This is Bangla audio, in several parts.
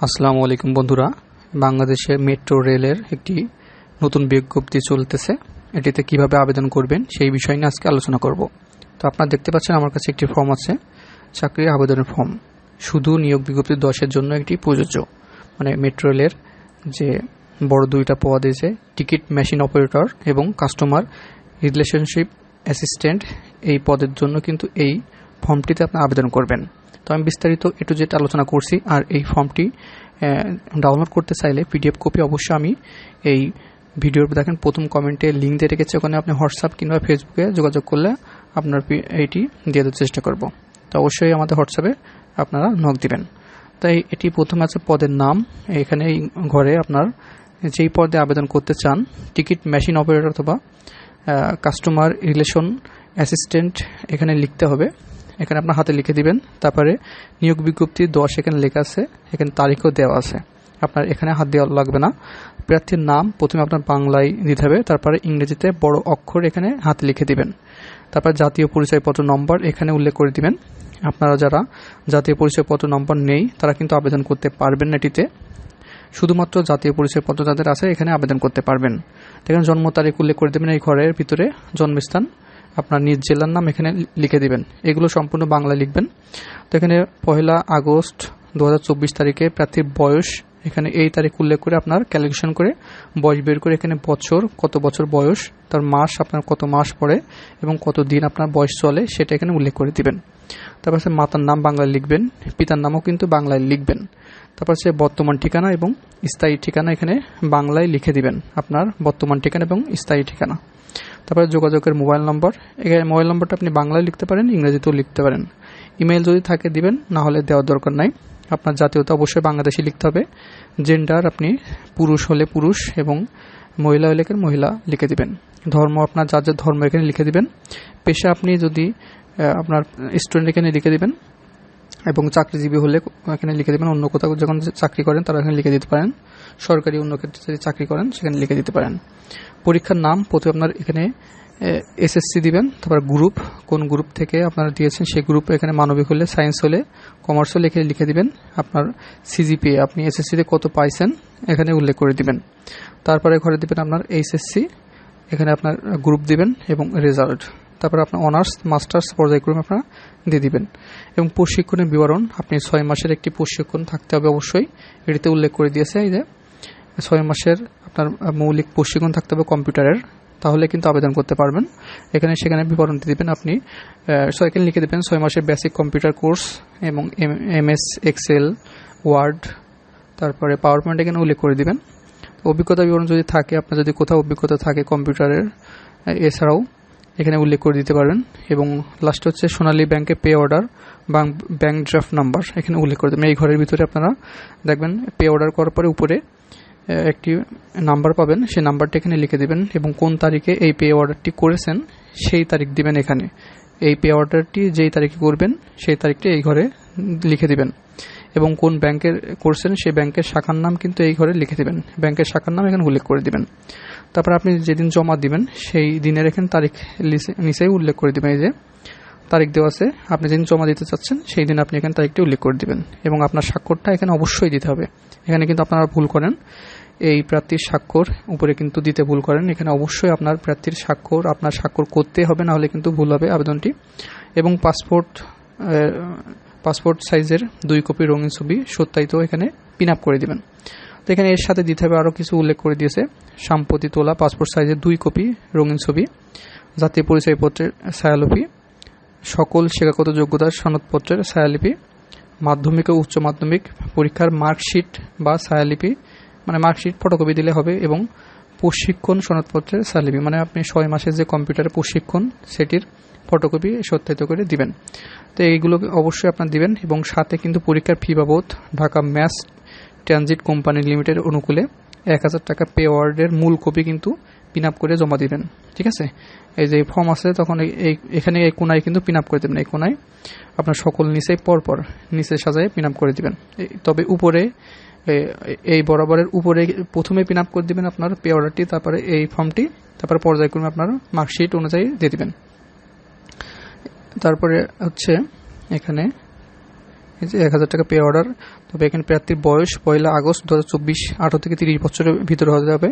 আসসালামু আলাইকুম বন্ধুরা। বাংলাদেশে মেট্রো রেলের একটি নতুন বিজ্ঞপ্তি চলতেছে। এটিতে কীভাবে আবেদন করবেন সেই বিষয় নিয়ে আজকে আলোচনা করব। তো আপনারা দেখতে পাচ্ছেন আমার কাছে একটি ফর্ম আছে চাকরির আবেদনের ফর্ম। শুধু নিয়োগ বিজ্ঞপ্তি দশের জন্য একটি প্রযোজ্য। মানে মেট্রো রেলের যে বড় দুইটা পদ এসে টিকিট মেশিন অপারেটর এবং কাস্টমার রিলেশনশিপ অ্যাসিস্ট্যান্ট, এই পদের জন্য কিন্তু এই ফর্মটিতে আপনি আবেদন করবেন। তো আমি বিস্তারিত একটু যেটা আলোচনা করছি, আর এই ফর্মটি ডাউনলোড করতে চাইলে পিডিএফ কপি অবশ্যই আমি এই ভিডিওর দেখেন, প্রথম কমেন্টে লিঙ্ক দিয়ে রেখেছি, ওখানে আপনি হোয়াটসঅ্যাপ কিংবা ফেসবুকে যোগাযোগ করলে আপনার এইটি দিয়ে দেওয়ার চেষ্টা করব। তো অবশ্যই আমাদের হোয়াটসঅ্যাপে আপনারা নক দিবেন। তাই এটি প্রথমে আছে পদের নাম, এখানে এই ঘরে আপনার যেই পদে আবেদন করতে চান, টিকিট মেশিন অপারেটর অথবা কাস্টমার রিলেশন অ্যাসিস্ট্যান্ট এখানে লিখতে হবে। এখানে আপনার হাতে লিখে দিবেন। তারপরে নিয়োগ বিজ্ঞপ্তি দশ এখানে লেখা আছে, এখানে তারিখও দেওয়া আছে। আপনার এখানে হাত দেওয়া লাগবে না। প্রার্থীর নাম প্রথমে আপনার বাংলায় দিতে হবে, তারপরে ইংরেজিতে বড় অক্ষর এখানে হাতে লিখে দিবেন। তারপর জাতীয় পরিচয়পত্র নম্বর এখানে উল্লেখ করে দিবেন। আপনারা যারা জাতীয় পরিচয়পত্র নম্বর নেই, তারা কিন্তু আবেদন করতে পারবেন না এটিতে। শুধুমাত্র জাতীয় পরিচয়পত্র যাদের আছে, এখানে আবেদন করতে পারবেন। এখানে জন্ম তারিখ উল্লেখ করে দেবেন এই ঘরের ভিতরে জন্মস্থান। আপনার নিজ জেলার নাম এখানে লিখে দিবেন। এগুলো সম্পূর্ণ বাংলা লিখবেন। তো এখানে পহেলা আগস্ট দুহাজার চব্বিশ তারিখে প্রার্থীর বয়স, এখানে এই তারিখ উল্লেখ করে আপনার ক্যালকুলেশন করে বয়স বের করে এখানে বছর, কত বছর বয়স, তার মাস আপনার কত মাস পড়ে এবং কত দিন আপনার বয়স চলে, সেটা এখানে উল্লেখ করে দিবেন। তারপর সে মাতার নাম বাংলায় লিখবেন, পিতার নামও কিন্তু বাংলায় লিখবেন। তারপর সে বর্তমান ঠিকানা এবং স্থায়ী ঠিকানা এখানে বাংলায় লিখে দিবেন, আপনার বর্তমান ঠিকানা এবং স্থায়ী ঠিকানা। তারপরে যোগাযোগের মোবাইল নম্বর, এখানে মোবাইল নম্বরটা আপনি বাংলায় লিখতে পারেন, ইংরেজিতেও লিখতে পারেন। ইমেল যদি থাকে দিবেন, না হলে দেওয়ার দরকার নাই। আপনার জাতীয়তা অবশ্যই বাংলাদেশি লিখতে হবে। জেন্ডার আপনি পুরুষ হলে পুরুষ এবং মহিলা হলে মহিলা লিখে দিবেন। ধর্ম, আপনার যার যার ধর্ম এখানে লিখে দিবেন। পেশা আপনি যদি আপনার স্টুডেন্ট এখানে লিখে দেবেন এবং চাকরিজীবী হলে এখানে লিখে দেবেন অন্য কোথাও যখন চাকরি করেন তারা এখানে লিখে দিতে পারেন। সরকারি অন্য ক্ষেত্রে যদি চাকরি করেন সেখানে লিখে দিতে পারেন। পরীক্ষার নাম প্রথমে আপনার এখানে এসএসসি দিবেন, তারপর গ্রুপ কোন গ্রুপ থেকে আপনারা দিয়েছেন সেই গ্রুপ এখানে মানবিক হলে সায়েন্স হলে কমার্স হলে এখানে লিখে দিবেন আপনার সিজিপিএ আপনি এসএসসিতে কত পাইছেন এখানে উল্লেখ করে দিবেন। তারপরে ঘরে দিবেন আপনার এইচএসসি এখানে আপনার গ্রুপ দিবেন এবং রেজাল্ট তারপর আপনার অনার্স, মাস্টার্স পর্যায়ক্রমে আপনারা দিয়ে দিবেন। এবং প্রশিক্ষণের বিবরণ, আপনি ছয় মাসের একটি প্রশিক্ষণ থাকতে হবে অবশ্যই। এটিতে উল্লেখ করে দিয়েছে এই যে, ছয় মাসের আপনার মৌলিক প্রশিক্ষণ থাকতে হবে কম্পিউটারের, তাহলে কিন্তু আবেদন করতে পারবেন। এখানে সেখানে বিবরণ দিয়ে দেবেন আপনি এখানে লিখে দেবেন ছয় মাসের বেসিক কম্পিউটার কোর্স এবং এম এস এক্সেল, ওয়ার্ড, তারপরে পাওয়ার পয়েন্ট এখানে উল্লেখ করে দিবেন। অভিজ্ঞতা বিবরণ যদি থাকে, আপনার যদি কোথাও অভিজ্ঞতা থাকে কম্পিউটারের, এছাড়াও এখানে উল্লেখ করে দিতে পারবেন এবং লাস্ট হচ্ছে সোনালী ব্যাংকে pay order bank draft number এখানে উল্লেখ করে দেবেন। এই ঘরের ভিতরে আপনারা দেখবেন পে অর্ডার করার পরে উপরে একটি নাম্বার পাবেন। সেই নাম্বারটা এখানে লিখে দেবেন এবং কোন তারিখে এই পে অর্ডারটি করেছেন সেই তারিখ দিবেন এখানে। এই পে অর্ডারটি যেই তারিখে করবেন, সেই তারিখটি এই ঘরে লিখে দিবেন। এবং কোন ব্যাংকের করছেন সেই ব্যাংকের শাখার নাম কিন্তু এই ঘরে লিখে দেবেন। ব্যাংকের শাখার নাম এখানে উল্লেখ করে দিবেন। তারপর আপনি যেদিন জমা দিবেন, সেই দিনের এখানে তারিখ নিচেই উল্লেখ করে দেবেন, এই যে তারিখ দেওয়া আছে, আপনি যেদিন জমা দিতে চাচ্ছেন, সেই দিন আপনি এখানে তারিখটি উল্লেখ করে দেবেন। এবং আপনার স্বাক্ষরটা এখানে অবশ্যই দিতে হবে। এখানে কিন্তু আপনারা ভুল করেন। এই প্রার্থীর স্বাক্ষর উপরে কিন্তু দিতে ভুল করেন। এখানে অবশ্যই আপনার প্রার্থীর স্বাক্ষর, আপনার স্বাক্ষর করতে হবে, না হলে কিন্তু ভুল হবে আবেদনটি। এবং পাসপোর্ট পাসপোর্ট সাইজের দুই কপি রঙিন ছবি সত্যায়িত এখানে পিন আপ করে দিবেন। তো এখানে এর সাথে দিতে হবে আরও কিছু উল্লেখ করে দিয়েছে। সাম্প্রতি তোলা পাসপোর্ট সাইজের দুই কপি, রঙিন ছবি, জাতীয় পরিচয়পত্রের ছায়ালিপি, সকল শিক্ষাগত যোগ্যতার সনদপত্রের ছায়ালিপি, মাধ্যমিক ও উচ্চ মাধ্যমিক পরীক্ষার মার্কশিট বা ছায়ালিপি মানে মার্কশিট, ফটোকপি দিলে হবে এবং প্রশিক্ষণ সনদপত্রের ছায়ালিপি। মানে আপনি ছয় মাসের যে কম্পিউটারে প্রশিক্ষণ, সেটির ফটোকপি সত্যায়িত করে দিবেন। তো এইগুলো অবশ্যই আপনার দিবেন এবং সাথে কিন্তু পরীক্ষার ফি বাবদ Dhaka mass transit company limited অনুকূলে এক হাজার টাকা পে ওয়ার্ডের মূল কপি কিন্তু পিন আপ করে জমা দিবেন, ঠিক আছে? এই যে ফর্ম আছে, তখন এই এখানে এই কোনায় কিন্তু পিন আপ করে দেবেন। এই কোনায় আপনার সকল নিচে পরপর নিচে সাজায় পিন আপ করে দিবেন। তবে উপরে এই বরাবরের উপরে প্রথমে পিন আপ করে দিবেন আপনার পে অর্ডারটি, তারপরে এই ফর্মটি, তারপরে পর্যায়ক্রমে আপনার মার্কশিট অনুযায়ী দিয়ে দিবেন। তারপরে হচ্ছে এখানে যে এক হাজার টাকা পে অর্ডার তবে এখানে প্রার্থীর বয়স পয়লা আগস্ট দু হাজার চব্বিশ, আঠারো থেকে তিরিশ বছরের ভিতরে হতে হবে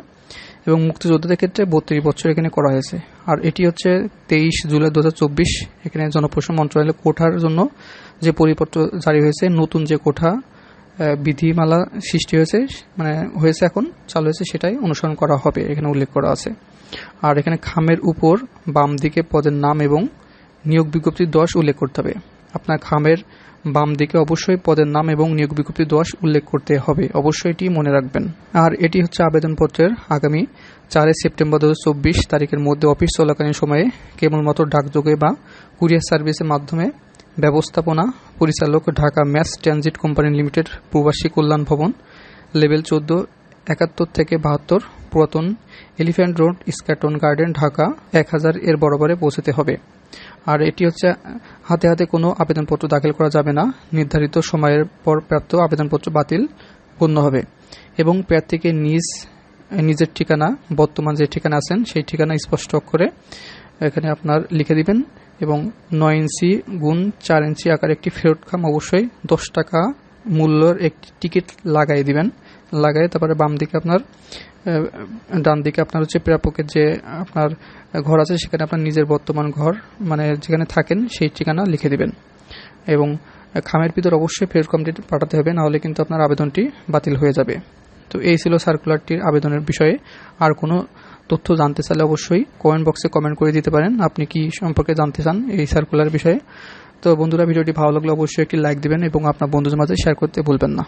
এবং মুক্তিযোদ্ধাদের ক্ষেত্রে বত্রিশ বছর এখানে করা হয়েছে। আর এটি হচ্ছে তেইশ জুলাই দু হাজার চব্বিশ, এখানে জনপ্রশাসন মন্ত্রণালয়ের কোঠার জন্য যে পরিপত্র জারি হয়েছে, নতুন যে কোঠা বিধিমালা সৃষ্টি হয়েছে মানে হয়েছে এখন, চালু হয়েছে সেটাই অনুসরণ করা হবে, এখানে উল্লেখ করা আছে। আর এখানে খামের উপর বাম দিকে পদের নাম এবং নিয়োগ বিজ্ঞপ্তির দশ উল্লেখ করতে হবে। আপনার খামের বাম দিকে অবশ্যই পদের নাম এবং নিয়োগ বিজ্ঞপ্তি দশ উল্লেখ করতে হবে। অবশ্যই এটি মনে রাখবেন। আর এটি হচ্ছে আবেদনপত্রের আগামী চারই সেপ্টেম্বর দু তারিখের মধ্যে অফিস চলাকালীন সময়ে কেবলমাত্র ডাকযোগে বা কুরিয়ার সার্ভিসের মাধ্যমে ব্যবস্থাপনা পরিচালক Dhaka mass transit company limited Probashi Kalyan Bhaban, level চোদ্দ, একাত্তর থেকে বাহাত্তর, পুরাতন Elephant Road, Eskaton garden, Dhaka এক হাজার এর বরাবরে পৌঁছতে হবে। আর এটি হচ্ছে হাতে হাতে কোনো আবেদনপত্র দাখিল করা যাবে না। নির্ধারিত সময়ের পর প্রাপ্ত আবেদনপত্র বাতিল, গণ্য হবে। এবং প্রার্থীকে নিজ, নিজের ঠিকানা, বর্তমান যে ঠিকানা আছেন, সেই ঠিকানা স্পষ্ট করে এখানে আপনার লিখে দিবেন এবং নয় ইঞ্চি গুণ চার ইঞ্চি আকার একটি ফেরত খাম অবশ্যই দশ টাকা মূল্যের একটি টিকিট লাগাই দিবেন। লাগাই তারপরে বাম দিকে আপনার ডান দিকে আপনার হচ্ছে প্রাপকের যে আপনার ঘর আছে, সেখানে আপনার নিজের বর্তমান ঘর মানে যেখানে থাকেন সেই ঠিকানা লিখে দিবেন। এবং খামের ভিতর অবশ্যই ফেরত কমটি পাঠাতে হবে, নাহলে কিন্তু আপনার আবেদনটি বাতিল হয়ে যাবে। তো এই ছিল সার্কুলারটির আবেদনের বিষয়ে। আর কোনো তথ্য জানতে চাইলে অবশ্যই কমেন্ট বক্সে কমেন্ট করে দিতে পারেন। আপনি কি সম্পর্কে জানতে চান এই সার্কুলার বিষয়ে? তো বন্ধুরা, ভিডিওটি ভালো লাগলে অবশ্যই একটি লাইক দিবেন এবং আপনার বন্ধুদের মাঝে শেয়ার করতে ভুলবেন না।